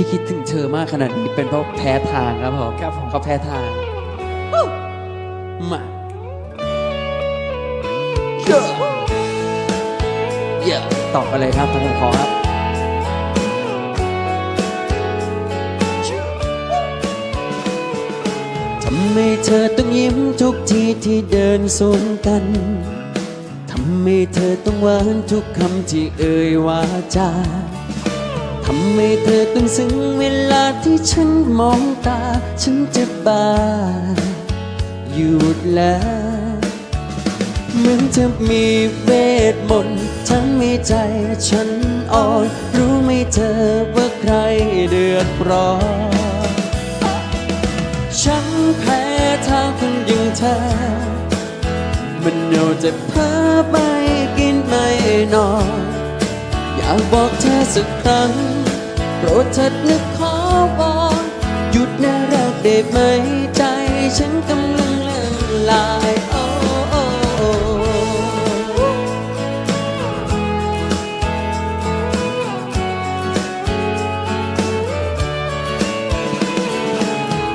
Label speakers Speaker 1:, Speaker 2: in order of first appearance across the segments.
Speaker 1: ที่คิดถึงเธอมากขนาดนี้เป็นเพราะแพ้ทางครับผม
Speaker 2: ครับผม
Speaker 1: เขาแพ้ทางอู้มาเยอะเยอะตอบไปเลยครับทางผมขอครับ ทำไมเธอต้องยิ้มทุกทีที่เดินสวนกัน ทำไมเธอต้องหวานทุกคำที่เอ่ยวาจา ทำไมเธอต้องซึ้งเวลาที่ฉันมองตา ฉันจะบ้าหยุดแล้วเหมือนจะมีเวทมนต์ทั้งมีใจฉันอ่อน รู้ไหมเธอว่าใครเดือดร้อนฉันแพ้ทางคนอย่างเธอ มันเอาจะเพ้อไม่กินไม่นอนากบอกเธอสักครั้ง โปรดเถิดนึกขอวอนหยุดน่ารักได้ไหมใจฉันกำลังเลื่อนลายโอ้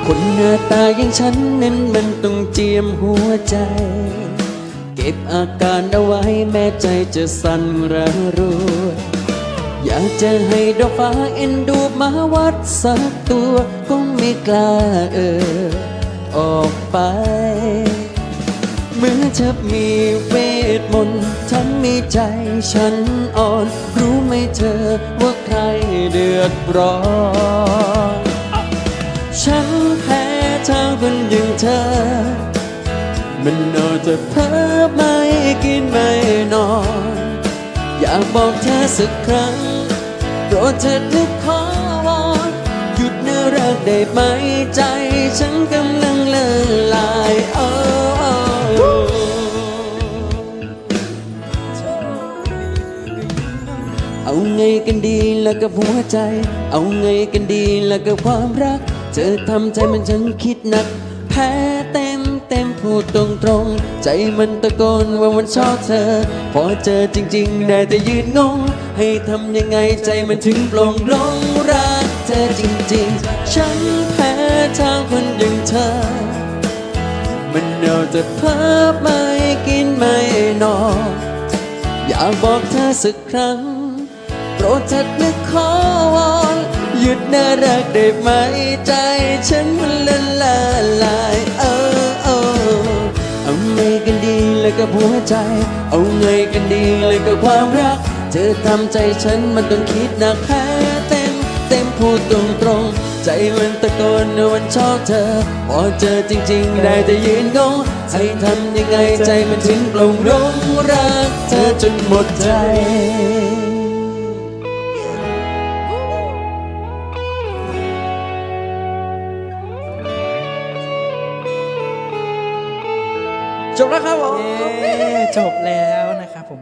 Speaker 1: คนหน้าตาอย่างฉันนั้นมันต้องเจียมหัวใจ เก็บอาการเอาไว้แม้ใจจะสั่นระรัว อยากจะให้ดอกฟ้าเอ็นดูมาวัดสักตัวก็ไม่กล้าเออออกไปเมื่อจะมีเวทมนต์ทำให้ใจฉันอ่อน รู้ไหมเธอว่าใครเดือดร้อนฉันแพ้ทางคนอย่างเธอ มันเอาจะเพ้อไม่กินไม่นอน อยากบอกเธอสักครั้ง รดเถิดนึกขอวอนหยุดน่ารักได้ไหมใจ ฉันกำลังเลือนลายโอ้โอ้เอาไงกันดีแล้วกับหัวใจ เอาไงกันดีแล้วกับความรัก เธอทำใจมันฉันคิดหนัก แพ้เต็มเต็มพูดตรงตรงใจมันตะโกนว่ามันชอบเธอ พอเจอจริงๆได้แต่ยืนงง ให้ทำยังไงใจมันถึงปลงลงรักเธอจริงๆ ฉันแพ้ทางคนอย่างเธอ มันเอาแต่เพ้อไม่กินไม่นอนอยากบอกเธอสักครั้ง โปรดเถิดนึกขอวอนหยุดน่ารักได้ไหมใจฉันมันละลาลายเออเออเอาไงกันดีเลยกับหัวใจ เอาไงกันดีเลยกับความรัก เธอทำใจฉันมันต้องคิดหนักแพ้เต็ม เต็มพูดตรงตรงๆใจมันตะโกนว่ามันชอบเธอ พอเจอจริง ๆ ได้แต่ยืนงงให้ทำยังไงใจมันถึงปลงลงรักเธอจนหมดใจจบแล้วครับผม
Speaker 2: เย้จบแล้วนะครับผม